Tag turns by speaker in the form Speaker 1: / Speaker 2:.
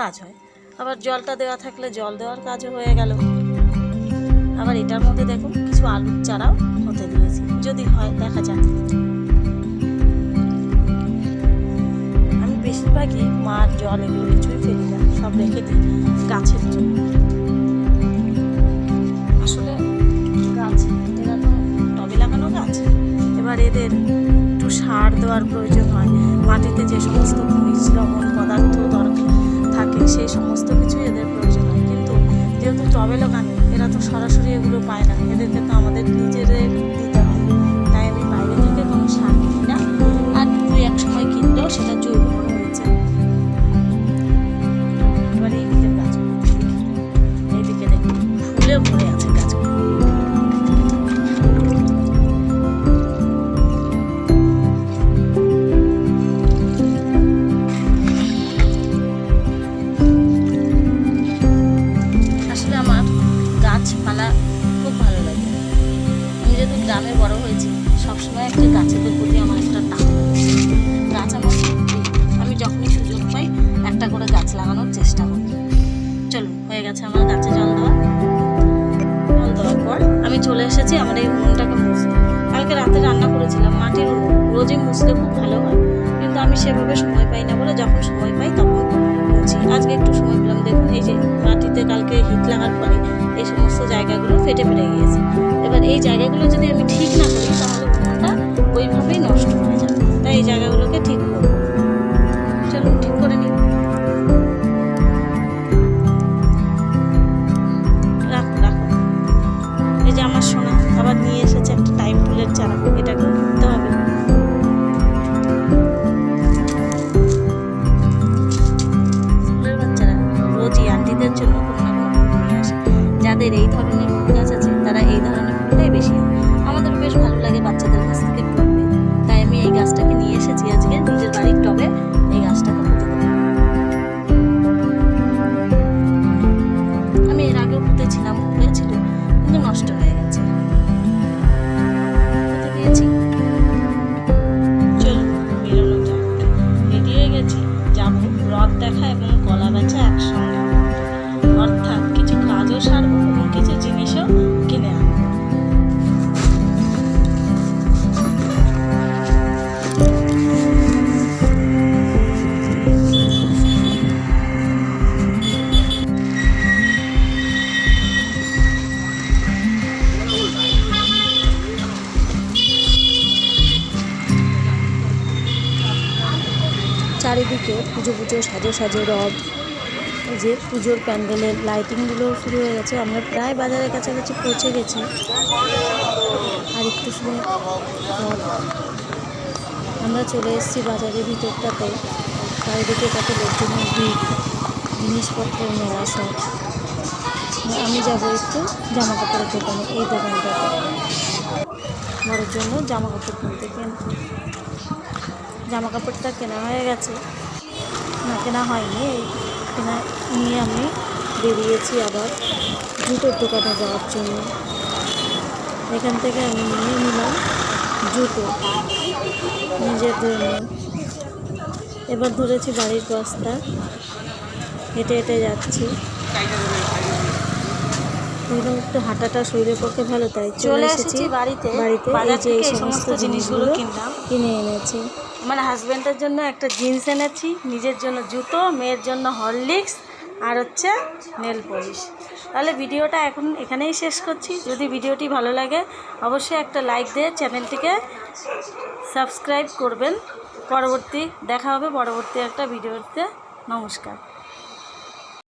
Speaker 1: কাজ হয়। আবার জলটা দেওয়া থাকলে জল দেওয়ার কাজও হয়ে গেল। আবার এটার মধ্যে দেখুন কিছু আলুর চারাও হতে দিয়েছি। যদি হয়, দেখা যাক। আমি বেশিরভাগই মার জল এগুলো কিছুই ফেলি না, সব রেখে দিই গাছের জন্য। আসলে গাছ, এরা তো টবে লাগানো গাছ। এবার এদের একটু সার দেওয়ার প্রয়োজন হয়। মাটিতে যে সমস্ত খনিজ লবণ পদার্থ দরকার থাকে, সেই সমস্ত কিছুই এদের প্রয়োজন হয়। কিন্তু যেহেতু টবে লাগানো এরা তো সরাসরি এগুলো পায় না। এদেরকে তো আমাদের নিজেদের দিতে হয়। তাই আমি বাইরে থেকে কোনো সার কিনি না। আর দুই এক সময় কিনলেও সেটা জৈব এবারে এই দিকের এইদিকে দেখুন, ফুলে ভরে আছে। গ্রামে বড় হয়েছি, সবসময় একটা গাছের প্রতি আমার একটা টান গাছ আমার আমি যখনই সুযোগ পাই, একটা করে গাছ লাগানোর চেষ্টা করি। চলো হয়ে গেছে আমার গাছে জল দেওয়া। জল দেওয়ার পর আমি চলে এসেছি আমার এই উনুনটাকে মুছতে। কালকে রাতে রান্না করেছিলাম, মাটির রোজই মুছলে খুব ভালো হয়। কিন্তু আমি সেভাবে সময় পাই না বলে যখন সময় পাই তখন মুছি। আজকে একটু সময় পেলাম। দেখুন, এই যে মাটিতে কালকে হিট লাগার পরে এই সমস্ত জায়গাগুলো ফেটে ফেটে গিয়েছে। এবার যদি আমি বাচ্চাদের কাছ থেকে ফুল তাই আমি এই গাছটাকে নিয়ে এসেছি আজকে, নিজের বাড়ির টবে। এই গাছটাকে পুঁতে আমি এর আগেও পুঁতেছিলাম, হয়েছিল, কিন্তু নষ্ট হয়ে গেছে। চারিদিকে পুজো পুজো, সাজো সাজো এই যে পুজোর প্যান্ডেলের লাইটিংগুলো শুরু হয়ে গেছে। আমরা প্রায় বাজারের কাছাকাছি পৌঁছে গেছি। আর একটু সময় আমরা চলে এসেছি বাজারের ভিতরটাতে। চারিদিকে কত লোকজনের ভিড়, জিনিসপত্রের মেলা সব। আমি যাব একটু জামা কাপড়ের দোকানে, এই দোকানটাতে। বড়োর জন্য জামা কাপড় কিনতে কেন জামা কাপড়টা কেনা হয়ে গেছে। না, কেনা হয়নি কেনা নিয়ে আমি বেরিয়েছি আবার জুতোর দোকানে যাওয়ার জন্য। এখান থেকে আমি নিয়ে নিলাম জুতো, নিজের জন্য। এবার ধরেছি বাড়ির রাস্তা হেঁটে হেঁটে যাচ্ছি। একটু হাঁটাটা শরীরের পক্ষে ভালো, তাই চলে এসেছি বাড়িতে। বাড়িতে এই সমস্ত জিনিসগুলো
Speaker 2: কিনলাম।
Speaker 1: কিনে এনেছি।
Speaker 2: আমার হাজব্যান্ডের জন্য একটা জিন্স এনেছি, নিজের জন্য জুতো, মেয়ের জন্য হরলিক্স, আর হচ্ছে নেল পলিশ। তাহলে ভিডিওটা এখন এখানেই শেষ করছি। যদি ভিডিওটি ভালো লাগে, অবশ্যই একটা লাইক দিয়ে চ্যানেলটিকে সাবস্ক্রাইব করবেন। পরবর্তী, দেখা হবে পরবর্তী একটা ভিডিওতে। নমস্কার।